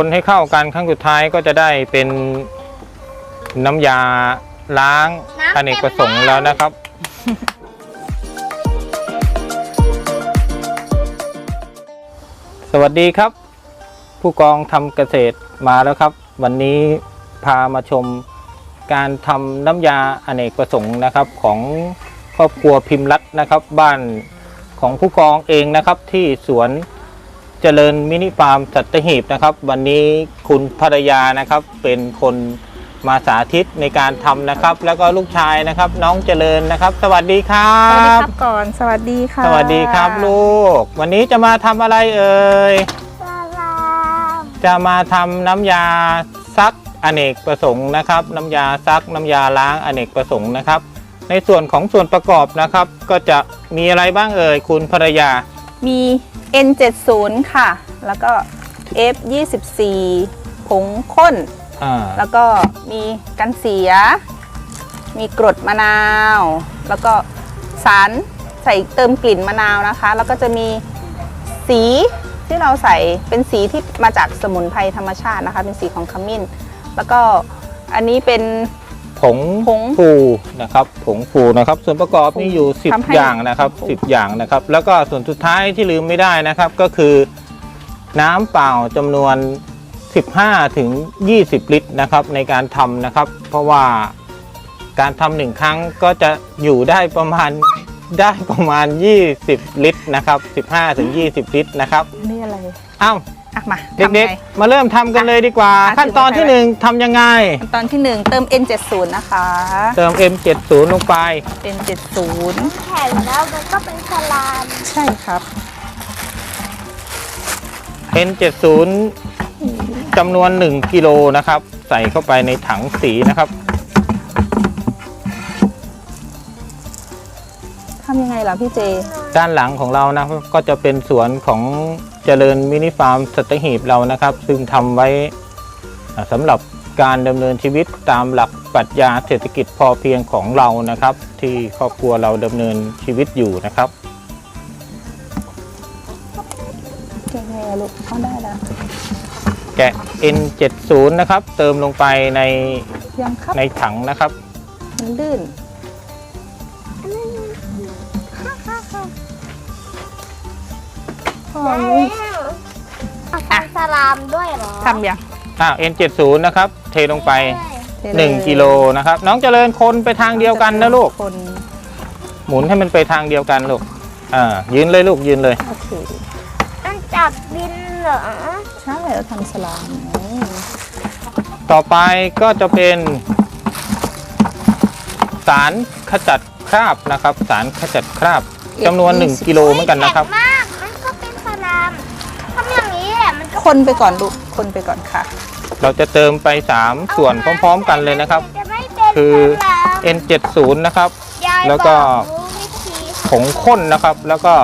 คนให้เข้ากันครั้งสุดท้ายก็จะได้เป็นน้ำยาล้างน้ำอเนกประสงค์แล้วนะครับ สวัสดีครับ ผู้กองทำเกษตรมาแล้วครับ วันนี้พามาชมการทำน้ำยาอเนกประสงค์นะครับ ของครอบครัวพิมพ์รัตน์นะครับ บ้านของผู้กองเองนะครับที่สวน เจริญมินิฟาร์มสัตหีบนะครับ วันนี้คุณภรรยานะครับเป็นคนมาสาธิตในการทำนะครับ แล้วก็ลูกชายนะครับ น้องเจริญนะครับ สวัสดีครัสวัสดีบ ครับก่อนสวัสดีค่ะสวัสดีครับลูก วันนี้จะมาทำอะไรเอ่ยสลามจะมาทำน้ำยาซักอเนกประสงค์นะครับ น้ำยาซักน้ำยาล้างอเนกประสงค์นะครับ ในส่วนของส่วนประกอบนะครับ ก็จะมีอะไรบ้างเอ่ยคุณภรรยา มี N70 ค่ะ แล้วก็ F24 ผงข้น อ่าแล้วก็มีกันเสีย มีกรดมะนาว แล้วก็สารใส่เติมกลิ่นมะนาวนะคะ แล้วก็จะมีสีที่เราใส่เป็นสีที่มาจากสมุนไพรธรรมชาตินะคะ เป็นสีของขมิ้น แล้วก็อันนี้เป็น ผงผงฟูนะครับผงฟูนะครับ ส่วนประกอบนี่อยู่ ทำให้ 10 อย่างนะครับฟู10 อย่างนะครับ แล้วก็ส่วนสุดท้ายที่ลืมไม่ได้นะครับ ก็คือน้ำเปล่าจำนวน 15 ถึง 20 ลิตรนะครับ ในการทำนะครับ เพราะว่าการทำหนึ่งครั้งก็จะอยู่ได้ประมาณ ได้ประมาณ 20 ลิตรนะครับ15ถึง20 ลิตรนะครับนี่อะไรอ้าวอะมาเด็กทำไง ๆ มาเริ่มทำกันเลยดีกว่า อะขั้นตอนที่หนึ่งทำยังไง ขั้นตอนที่1เติม N70 นะคะ เติม M70 ลงไป N70 แข็งแล้วมันก็เป็นสลามใช่ครับ N70 จำนวน 1 กิโลนะครับ ใส่เข้าไปในถังสีนะครับำยังไงล่ะพี่เจ ด้านหลังของเรานะครับก็จะเป็นสวนของเจริญมินิฟาร์มสัตหีบเรานะครับ ซึ่งทำไว้อ่าสำหรับการดำเนินชีวิตตามหลักปรัชญาเศรษฐกิจพอเพียงของเรานะครับ ที่ครอบครัวเราดำเนินชีวิตอยู่นะครับเก่งไงอะลูกเอาได้แล้วแกะ N70 นะครับ เติมลงไปในยังครับในถังนะครับ มันลื่น อได้รู้แล้วเอาทำสลามด้วยเหรอทำยังอ้าว N70 นะครับ เทลงไปเทเลย1กิโลนะครับ น้องเจริญคนไปทางเดียวกันนะลูก คนหมุนให้มันไปทางเดียวกันลูก อ่า ยืนเลยลูกยืนเลย โอเคต้องจับดินเหรอ ใช่แล้วทำสลามอืมต่อไปก็จะเป็นสารขจัดคราบนะครับ สารขจัดคราบจำนวน 1 กิโลเหมือนกันนะครับ แข็งมากมันก็ คนไปก่อนลูกคนไปก่อนค่ะ เราจะเติมไป 3 ส่วนพร้อม ๆ กันเลยนะครับจะไม่เป็นคือสลาม N70 นะครับยายแล้วก็บอกรู้วิธีผงข้นนะครับ แล้วก็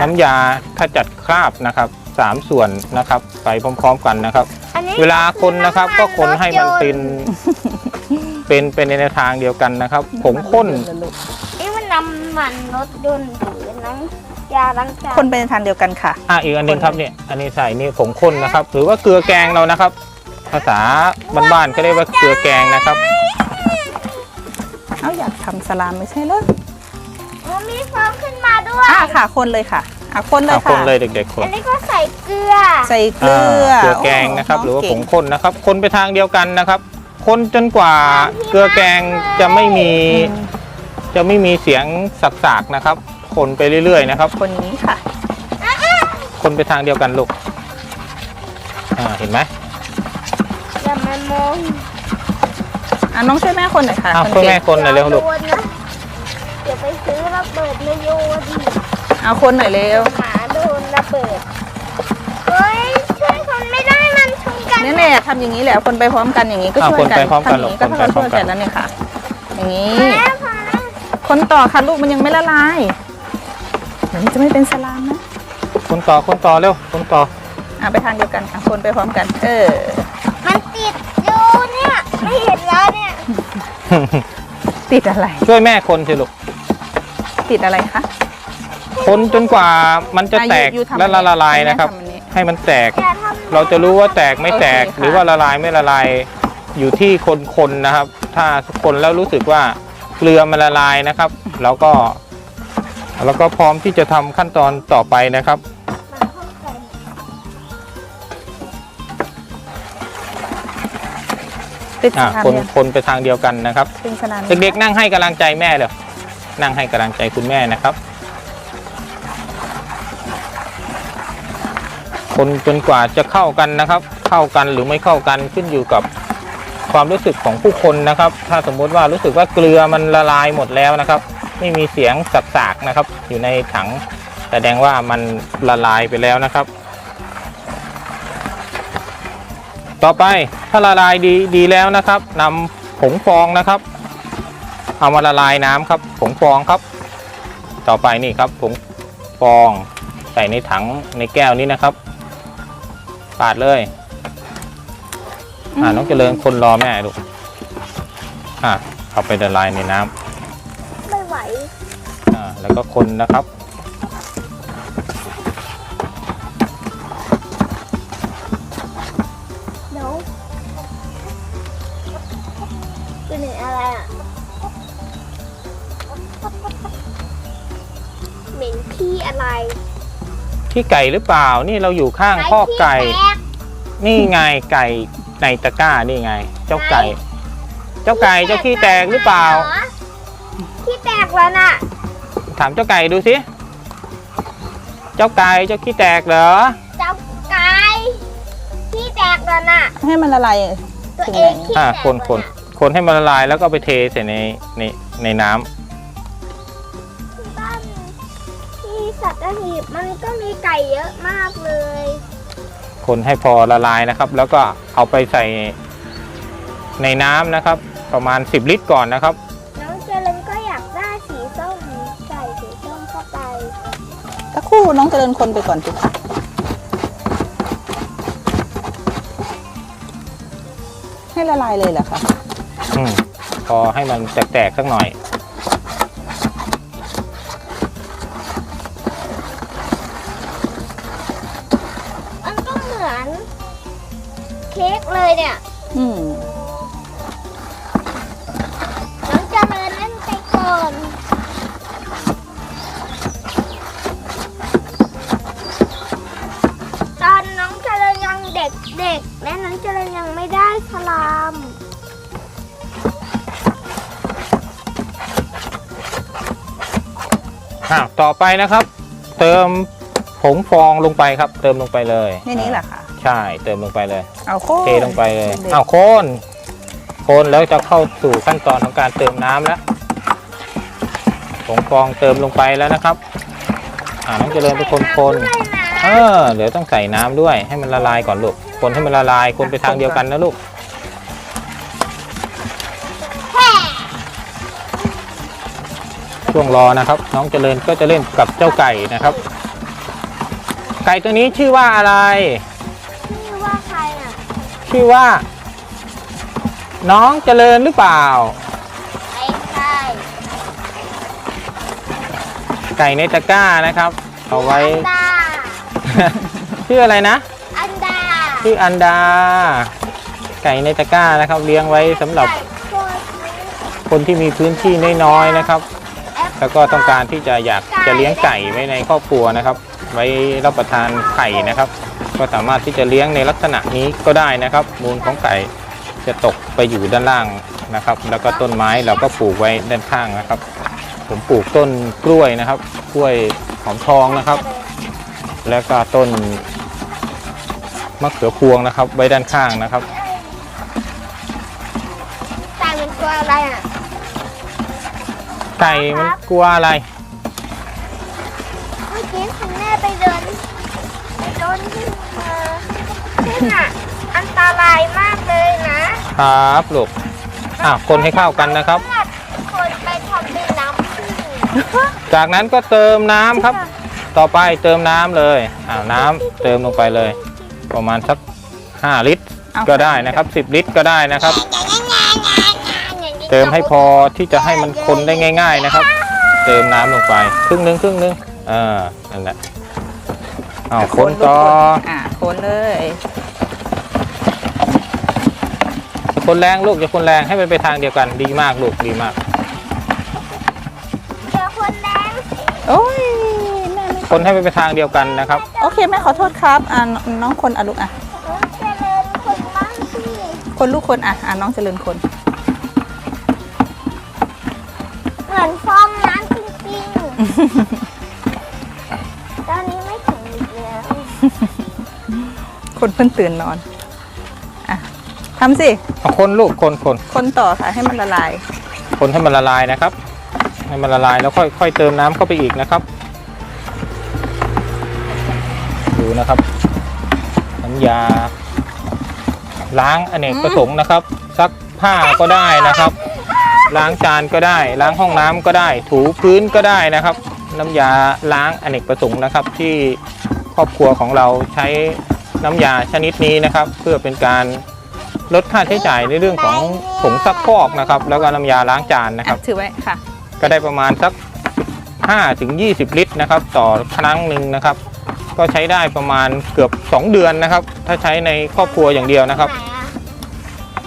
น้ำยาขจัดคราบนะครับสามส่วนนะครับ ไปพร้อม ๆ กันนะครับอันนี้เวลาคนนะครับก็คนให้มันเป็นรถยต์เป็นเป็นในแนวทางเดียวกันนะครับผงข้นนี่มันน้ำมันรถยนต์หรือน้ำ ยาล้างจานคนไปในทางเดียวกันค่ะ อะอีกอันหนึงครับเนี่ยอันนี้ใส่นี่ผงข้นนะครับ หรือว่าเกลือแกงเรานะครับ ภาษาบ้านๆก็เรียกว่าเกลือแกงนะครับ เอาอยากทำสลามไม่ใช่เหรอมันมีฟองขึ้นมาด้วย อะค่ะ คนเลยค่ะอะคนเลยอะคค่ะนเลยเด็กๆคน อันนี้ก็ใส่เกลือ ใส่เกลือเกลือแกงนะครับ หรือว่าผงข้นนะครับ คนไปทางเดียวกันนะครับ คนจนกว่าเกลือแกงจะไม่มีอืมจะไม่มีเสียงสักๆนะครับ คนไปเรื่อยๆนะครับ คนนี้ค่ะ คนไปทางเดียวกันลูกอ่าเห็นไหมอย่ามามองอะน้องช่วยแม่คนหน่อยค่ะอ้าวคนช่วยแม่เก่งคนหน่อยเร็วลูกโดนนะเดี๋ยวไปซื้อระเบิดมาโยนเอาคนหน่อยเร็วหมาโดนระเบิด เฮ้ย ช่วยคนไม่ได้มันชนกัน นี่แหละทำอย่างนี้แหละคนไปพร้อมกันอย่างนี้ก็อะช่วยกันคนไปพร้อมกันทำอย่างนี้ลูก็กเท่าคนไปพร้ช่อวมยกักันนแล้วเนี่ยค่ะ อย่างนี้พอแล้วพอแล้วคนต่อค่ะลูกมันยังไม่ละลายเดี๋ยวมันจะไม่เป็นสลามนะ คนต่อคนต่อเร็วคนต่ออะไปทางเดียวกันค่ะคนไปพร้อมกัน เออ มันติดอยู่เนี่ย ไม่เห็นแล้วเนี่ย ติดอะไร ช่วยแม่คนสิลูกติดอะไรคะคนจนกว่ามันจะแตกอะอยู่อยู่ทำและละอันนี้ลายนะครับ ให้แม่ทำอันนี้ ให้มันแตก อย่าทำเราจะรู้ว่าแตกไม่แตกโอเคค่ะ หรือว่าละลายไม่ละลายอยู่ที่คนๆนะครับ ถ้าคนแล้วรู้สึกว่าเกลือมันละลายนะครับแล้วก็ แล้วก็พร้อมที่จะทำขั้นตอนต่อไปนะครับ ติดอะสถานคนเดียวคนไปทางเดียวกันนะครับเป็นสนานเด็กๆนั่งให้กำลังใจแม่เลยนั่งให้กำลังใจคุณแม่นะครับ คนจนกว่าจะเข้ากันนะครับ เข้ากันหรือไม่เข้ากันขึ้นอยู่กับความรู้สึกของผู้คนนะครับ ถ้าสมมุติว่ารู้สึกว่าเกลือมันละลายหมดแล้วนะครับ ไม่มีเสียงสับสากนะครับ อยู่ในถังแสดงว่ามันละลายไปแล้วนะครับ ต่อไปถ้าละลายดีดีแล้วนะครับนำผงฟองนะครับ เอามาละลายน้ำครับผงฟองครับ ต่อไปนี่ครับผงฟองใส่ในถังในแก้วนี้นะครับปาดเลย อ่าน้องเจริญคนรอแม่ลูกอ่าเอาไปละลายในน้ำไม่ไหวอ่า แล้วก็คนนะครับ เดี๋ยวเป็นอะไรอะเหม็นขี้อะไรที่ไก่หรือเปล่า นี่เราอยู่ข้างคอกไก่ ขี้แตกนี่ไงไก่ในตะกร้านี่ไง เจ้าไก่ เจ้าไก่เจ้าขี้แตกหรือเปล่า ขี้แตกแล้วน่ะ ถามเจ้าไก่ดูสิ เจ้าไก่เจ้าขี้แตกเหรอเจ้าไก่ขี้แตกแล้วน่ะ ให้มันละลายตัวเองขี้แตอ่ากคนคนแล้วะคนให้มันละลายแล้วก็ไปเทใส่ในในในน้ำที่บ้านที่สัตหีบมันก็มีไก่เยอะมากเลยคนให้พอละลายนะครับ แล้วก็เอาไปใส่ในน้ำนะครับ ประมาณ 10 ลิตรก่อนนะครับ ครู่น้องเจริญคนไปก่อนสิคะให้ละลายเลยเหรอคะอืมพอให้มันแตกๆสักหน่อย มันก็เหมือน เค้กเลยเนี่ย อืม ต่อไปนะครับ เติมผงฟองลงไปครับ เติมลงไปเลยในนี้เหรอคะใช่เติมลงไปเลย เอาโค้เทลงไปเลยด็กๆเอาโคนโคนแล้วจะเข้าสู่ขั้นตอนของการเติมน้ำแล้วผงฟองเติมลงไปแล้วนะครับอ่าน้องเจริญเป็นคนคนด้วยนะเออเดี๋ยวต้องใส่น้ำด้วยให้มันละลายก่อนลูกคนให้มันละลายคนไปทางเดียวกันนะลูก ช่วงรอนะครับ น้องเจริญก็จะเล่นกับเจ้าไก่นะครับ ไก่ตัวนี้ชื่อว่าอะไรนี่ว่าใครอะชื่อว่า น้องเจริญหรือเปล่า ไม่ใช่ไก่ในตะกร้านะครับ เอาไว้ อันดา ชื่ออะไรนะ อันดาชื่ออันดา ไก่ในตะกร้านะครับ เลี้ยงไว้สำหรับไก่ตัวนี้คนที่มีพื้นที่น้อยๆนะครับ แล้วก็ต้องการที่จะอยากจะเลี้ยงไก่ไว้ในครอบครัวนะครับ ไว้รับประทานไข่นะครับ ก็สามารถที่จะเลี้ยงในลักษณะนี้ก็ได้นะครับ มูลของไก่จะตกไปอยู่ด้านล่างนะครับ แล้วก็ต้นไม้เราก็ปลูกไว้ด้านข้างนะครับ ผมปลูกต้นกล้วยนะครับ กล้วยหอมทองนะครับ แล้วก็ต้นมะเขือพวงนะครับ ไว้ด้านข้างนะครับไก่เป็นตัวอะไรอะ ก่มันกลัวอะไร เมื่อกี้คุณแม่ไปเดินไปโดนที่มาที่น่ะ อันตรายมากเลยนะครับลูกอะคนให้เข้ากันนะครับ คนไปทำเป็นน้ำผึ้งจากนั้นก็เติมน้ำครับ ต่อไปเติมน้ำเลยอ่าน้ำเติมลงไปเลย ประมาณสัก 5 ลิตรอาก็ได้นะครับ 10 ลิตรก็ได้นะครับเติ ติมให้พอที่จะให้มันคนได้ง่าย ๆนะครับ เติมน้ำลงไปครึ่งนึงครึ่งนึงอ่านั่นแหละเอาคนต่ออ่าคนเลยคนแรงลูกจะคนแรงให้มันไปทางเดียวกันดีมากลูกดีมากจะคนแรงโอ้ยคนให้มันไปทางเดียวกันนะครับ โอเคแม่ขอโทษครับอ่าน้องคนอะลูกอะคนลูกคนอะอ่าน้องเจริญคน ตอนนี้ไม่ถึงอีกแล้วคนเพิ่งตื่นนอน อะทำสิ เอาคนลูกคนคนคนต่อค่ะให้มันละลาย คนให้มันละลายนะครับ ให้มันละลายแล้วค่อยค่อยเติมน้ำเข้าไปอีกนะครับ ดูนะครับน้ำยา ล้างอเนกประสงค์นะครับซักผ้าก็ได้นะครับ ล้างจานก็ได้ ล้างห้องน้ำก็ได้ ถูพื้นก็ได้นะครับ น้ำยาล้างอเนกประสงค์นะครับ ที่ครอบครัวของเราใช้น้ำยาชนิดนี้นะครับ เพื่อเป็นการลดค่าใช้จ่ายในเรื่องของผงซักฟอกนะครับ แล้วก็น้ำยาล้างจานนะครับ ถือไว้ค่ะ ก็ได้ประมาณสัก5ถึง20 ลิตรนะครับ ต่อครั้งหนึ่งนะครับ ก็ใช้ได้ประมาณเกือบ 2 เดือนนะครับ ถ้าใช้ในครอบครัวอย่างเดียวนะครับไหนอะ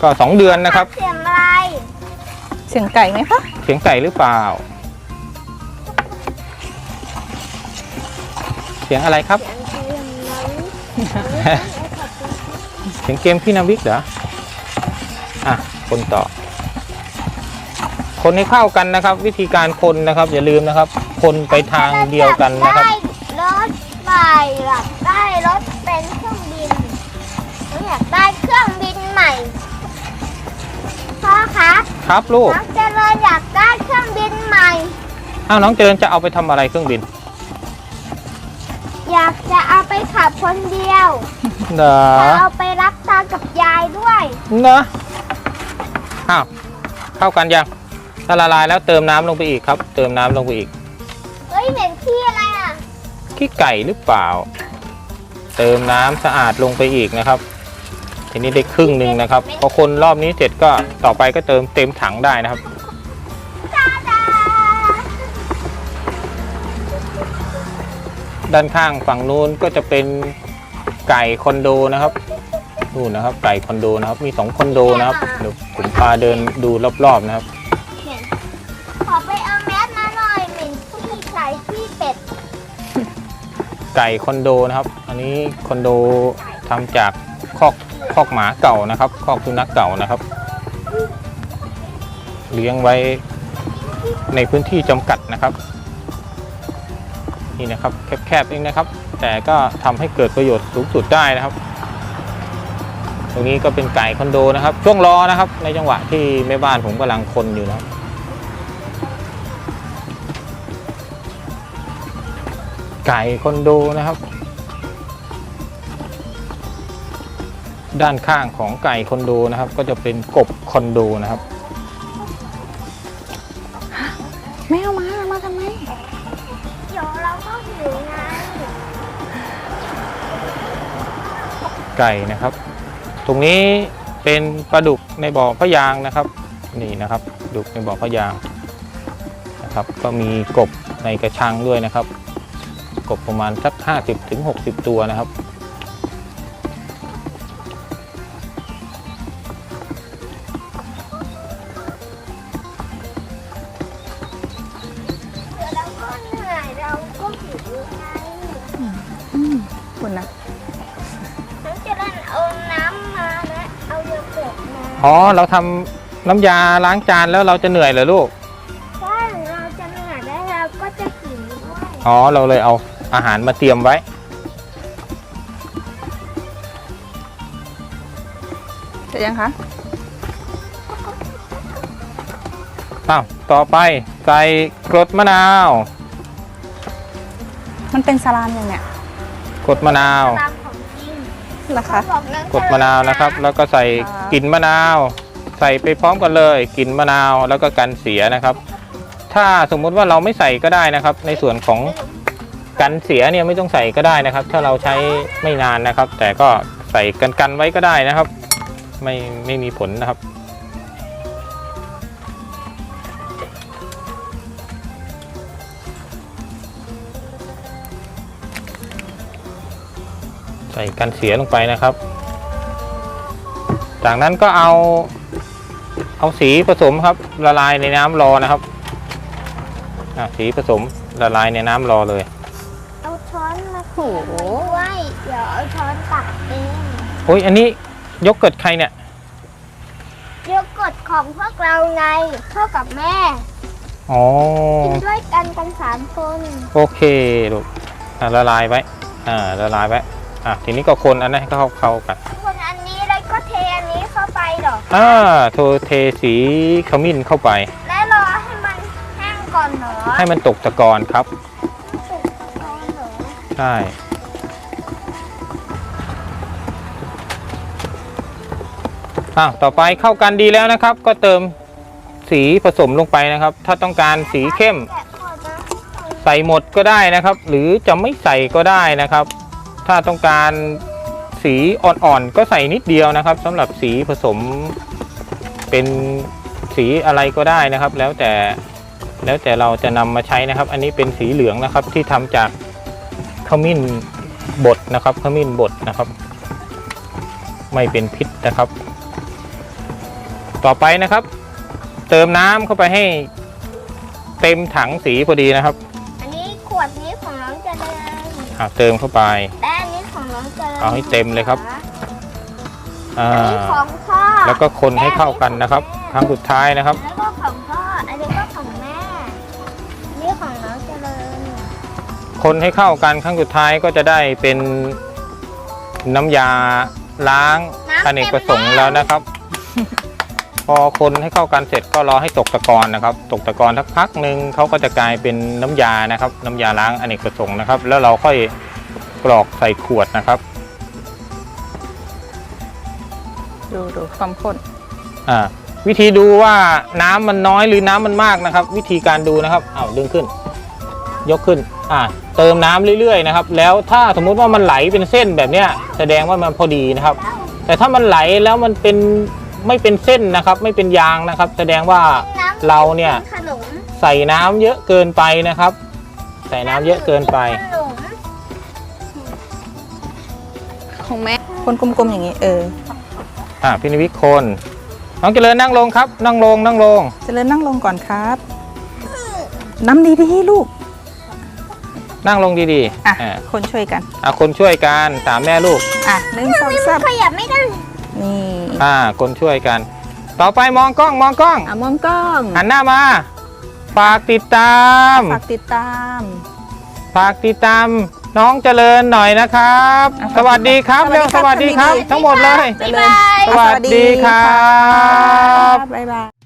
ก็ 2 เดือนนะครับเสียงอะไร เสียงไก่ไหมคะเสียงไก่หรือเปล่า เสียงอะไรครับเสียงเสียงนั้นเสียงเกมพี่นาวิกเหรอ อะ คนต่อ คนให้เข้ากันนะครับ วิธีการคนนะครับ อย่าลืมนะครับ คนไปทางเดียวกันนะครับ ได้รถไฟหลับได้รถเป็นเครื่องบินหนูอยากได้เครื่องบินใหม่พ่อคะ ครับลูกน้องเจริญอยากได้เครื่องบินใหม่ อ้าวน้องเจริญจะเอาไปทำอะไรเครื่องบิน อยากจะเอาไปขับคนเดียวเหรอจะเอาไปรับตากับยายด้วยเนอะอ้าวเข้ากันยังถ้าละลายแล้วเติมน้ำลงไปอีกครับ เติมน้ำลงไปอีก เฮ้ยเหม็นขี้อะไรอะขี้ไก่หรือเปล่า เติมน้ำสะอาดลงไปอีกนะครับ ทีนี้ได้ครึ่งหนึ่งนะครับพอคนรอบนี้เสร็จก็ต่อไปก็เติมเต็มถังได้นะครับตาดาด้านข้างฝั่งนู้นก็จะเป็นไก่คอนโดนะครับนู่นนะครับ ไก่คอนโดนะครับ มีสองคอนโดนะครับเดี๋ยวผมพาเดินดูรอบๆนะครับเหม็นขอไปเอาแมสมาหน่อยเหม็นขี้ไก่ขี้เป็ดไก่คอนโดนะครับ อันนี้คอนโดทำจากคอก คอกหมาเก่านะครับคอกสุนัขเก่านะครับ เลี้ยงไว้ในพื้นที่จำกัดนะครับนี่นะครับแคบๆเองนะครับ แต่ก็ทำให้เกิดประโยชน์สูงสุดได้นะครับ ตรงนี้ก็เป็นไก่คอนโดนะครับ ช่วงรอนะครับ ในจังหวะที่แม่บ้านผมกำลังคนอยู่นะครับไก่คอนโดนะครับ ด้านข้างของไก่คอนโดนะครับ ก็จะเป็นกบคอนโดนะครับแม่เอามา มาทำไม เดี๋ยวเราก็หิวไง ไก่นะครับ ตรงนี้เป็นปลาดุกในบ่อพะยางนะครับ นี่นะครับปลาดุกในบ่อพะยางนะครับ ก็มีกบในกระชังด้วยนะครับ กบประมาณสัก 50ถึง60 ตัวนะครับ อ๋อ เราทำน้ำยาล้างจานแล้วเราจะเหนื่อยเหรอลูกใช่เราจะเหนื่อยได้เราก็จะหิวด้วยอ๋อ เราเลยเอาอาหารมาเตรียมไว้ เสร็จยังคะ อ้าว ต่อไปใส่กรดมะนาว มันเป็นสลามยังเนี่ย กรดมะนาว ตามข นะคะ กดมะนาวนะครับ แล้วก็ใส่กลิ่นมะนาว ใส่ไปพร้อมกันเลยกลิ่นมะนาวแล้วก็กันเสียนะครับ ถ้าสมมุติว่าเราไม่ใส่ก็ได้นะครับ ในส่วนของกันเสียเนี่ยไม่ต้องใส่ก็ได้นะครับ ถ้าเราใช้ไม่นานนะครับ แต่ก็ใส่กันกันไว้ก็ได้นะครับ ไม่ไม่มีผลนะครับ ส่กันเสียลงไปนะครับ จากนั้นก็เอา เอาสีผสมครับ ละลายในน้ำรอนะครับอะสีผสมละลายในน้ำรอเลย เอาช้อนมาโอ้โหด้วยเดี๋ยวเอาช้อนตักเองโอ้ยอันนี้ยกเกิดใครเนี่ยโยเกิร์ตของพวกเราไงพ่อกับแม่อ๋อกินด้วยกันกันสามคน โอเคลูกอะละลายไว้ อ่าละลายไว้ อะทีนี้ก็คนอันนั้นให้เข้าเข้ากันคนอันนี้แล้วก็เทอันนี้เข้าไปเหรออ่าโทเทสีขมิ้นเข้าไป และรอให้มันแห้งก่อนเหรอให้มันตกตะกอนครับสุกก่อนเหรอใช่อะต่อไปเข้ากันดีแล้วนะครับ ก็เติมสีผสมลงไปนะครับ ถ้าต้องการสีเข้มแกะก่อนนะใส่หมดก็ได้นะครับ หรือจะไม่ใส่ก็ได้นะครับ ถ้าต้องการสีอ่อนๆก็ใส่นิดเดียวนะครับสำหรับสีผสมเป็นสีอะไรก็ได้นะครับ แล้วแต่แล้วแต่เราจะนำมาใช้นะครับ อันนี้เป็นสีเหลืองนะครับที่ทำจากขมิ้นบดนะครับขมิ้นบดนะครับ ไม่เป็นพิษนะครับ ต่อไปนะครับ เติมน้ำเข้าไปให้เต็มถังสีพอดีนะครับ อันนี้ขวดนี้ของน้องเจริญอะเติมเข้าไปแล เจริญเอาให้เต็มเลยครับอ่าอันนี้ของพ่อแล้วก็คนให้เข้ากันนะครับ ครั้งสุดท้ายนะครับ แล้วก็ของพ่ออันนี้ก็ของแม่อันนี้ของน้องเจริญคนให้เข้ากันครั้งสุดท้ายก็จะได้เป็นน้ำยาล้างน้ำอเนกประสงค์แล้วนะครับ พอคนให้เข้ากันเสร็จก็รอให้ตกตะกอนนะครับ ตกตะกอนสักพักหนึ่งเขาก็จะกลายเป็นน้ำยานะครับ น้ำยาล้างอเนกประสงค์นะครับ แล้วเราค่อยก รอกใส่ขวดนะครับ ดูดูความข้นอ่าวิธีดูว่าน้ำมันน้อยหรือน้ำมันมากนะครับ วิธีการดูนะครับอ้าวดึงขึ้น ยกขึ้นอ่าเติมน้ำเรื่อยๆนะครับ แล้วถ้าสมมุติว่ามันไหลเป็นเส้นแบบเนี้ยแสดงว่ามันพอดีนะครับ แต่ถ้ามันไหลแล้วมันเป็นไม่เป็นเส้นนะครับ ไม่เป็นยางนะครับ แสดงว่าน้ำเราเนี่ยขนมใส่น้ำเยอะเกินไปนะครับ ใส่น้ำเยอะเกินไป ขนมของแม่คนกลมๆอย่างนี้เอออ่าพินวิทย์คนน้องเจริญนั่งลงครับ นั่งลงนั่งลง เจริญนั่งลงก่อนครับ น้ำดีๆลูก นั่งลงดีอะๆอ่าคนช่วยกัน อะคนช่วยกันสามแม่ลูก อะหนึ่งสองนี่สามันมขยับไม่ได้นี่อ่า คนช่วยกัน ต่อไปมองกล้องมองกล้อง อะมองกล้องหันหน้ามา ฝากติดตาม ฝากติดตาม ฝากติดตาม น้องเจริญหน่อยนะครับอะสวัสดีครับสวัสดีเร็วคสรับวัสดีครับสวัสดีทั้งหมดเลย เจริญบ๊ายบายสวัสดีครับ บ๊ายบาย